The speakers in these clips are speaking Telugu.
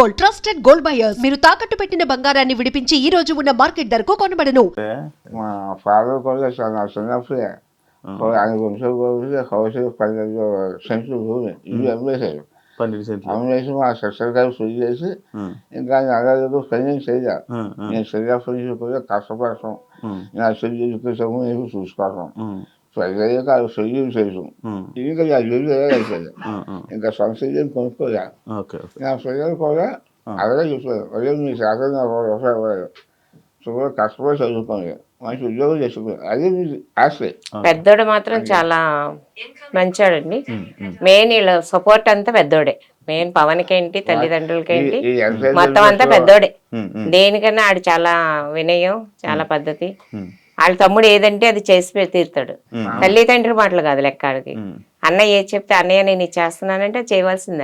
Gold trusted gold buyers. మీరు తాకట్టు పెట్టిన బంగారాన్ని విడిపించి ఈ రోజు ఉన్న మార్కెట్ ధరకు కొనబడను. మా ఫాదర్ కూడా చాలా చిన్నప్పుడే ఆయన కొంచెం కూడా హౌస్ పన్నెండు సెంట్లు భూమి. ఇల్లు అమ్మేశారు. పన్నెండు సెంట్లు. అమ్మేసి మా సిస్టర్ గారు ఫుల్ చేసి ఇంకా చేయాలి నేను కూడా నా చెల్లి ఎడ్యుకేషన్ అది చెల్లి చేయడం ఇంకా ఇల్లు అయిపోయింది. ఇంకా సొంత కొనుక్కోలే నా పిల్లలు కూడా అలాగే చెప్పారు అదే మీ శాతం నాకు ఒక రూపాయి ఇవ్వలేదు సో కష్టపడి చదువుకోండి మంచి ఉద్యోగం చేసుకున్నారు అదే మీ ఆస్తి పెద్దోడు మాత్రం చాలా మంచోడండి. మెయిన్ వీళ్ళ సపోర్ట్ అంతా పెద్దోడే. మెయిన్ పవన్కి ఏంటి తల్లిదండ్రులకి ఏంటి ఈ- ఈ ఎంతైనా మొత్తం అంతా పెద్దోడే. దేనికన్నా ఆడు చాలా వినయం చాలా పద్ధతి. వాళ్ళ తమ్ముడు ఏదంటే అది చేసి తీరుతాడు. తల్లిదండ్రుల మాటలు కాదు లెక్క ఆడికి ఏది చెప్తే అన్నయ్య నేను ఇది చేస్తున్నానంటే చేయవలసింది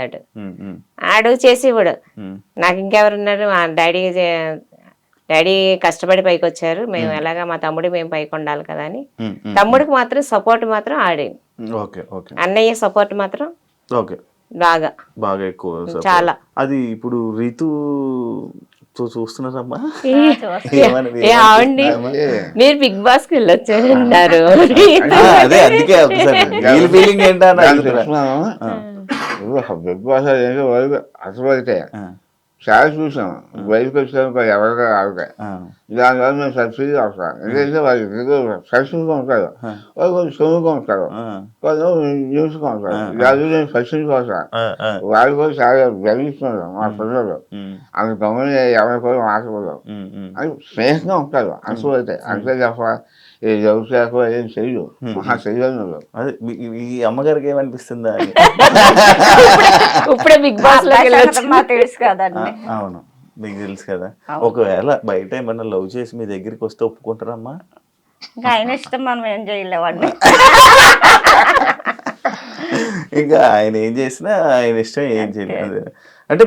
ఆడు చేసి ఇవ్వడు నాకు ఇంకెవరున్నారు? మా డాడీ డాడీ కష్టపడి పైకి వచ్చారు మేము ఎలాగా మా తమ్ముడు మేము పైకి ఉండాలి కదా అని. తమ్ముడికి మాత్రం సపోర్ట్ మాత్రం ఆడే. అన్నయ్య సపోర్ట్ మాత్రం బాగా. బాగా ఎక్కువ. చాలా. అది ఇప్పుడు రీతు తో చూస్తున్నారమ్మా. ఏ ఏమని- ఏ ఆవండి. మరి బిగ్ బాస్కి వెళ్ళొచ్చారన్నారు ఆ, అదే అందుకే ఫీలింగ్ ఏంటా అని దాన్ని అడుగుతున్నా. చెప్తున్నాను బిగ్ బాస్ అసలు ఆ, చాలా చూసాం బయటకు వచ్చాక ఎవరిగా ఆడతాయి ఆ, దానివల్ల మేము సబ్సిడీ వస్తాం ఎందుకంటే వాళ్ళు సబ్సిడీగా ఉంటారు వాళ్ళు కొంచెం సొమ్ముగా ఉంటారు కొంచెం న్యూస్గా ఉంటారు దాని నేను సబ్సిడీ ఆ, వాళ్ళు కూడా చాలా గర్విస్తున్నారు మా పిల్లలు అంత గమని ఎవరి కూడా ఉమ్. అని స్నేహంగా ఉంటారు అంతే అంతే తప్ప ఈ వ్యవసాయకు ఏం చెయ్యు మహా చెయ్యను అదే మీ అమ్మగారికి ఏమనిపిస్తుందా ఇప్పుడే బిగ్ బాస్ తెలుసు కదండి ఆ, అవును. మీకు తెలుసు కదా. ఒకవేళ బయట ఏమన్నా లవ్ చేసి మీ దగ్గరికి వస్తే ఒప్పుకుంటారమ్మా? ఇంకా ఆయన ఇష్టం మనం ఏం చేయలేవండి ఇంకా ఆయన ఏం చేసినా ఆయన ఇష్టం ఏం చేయలేదు అంటే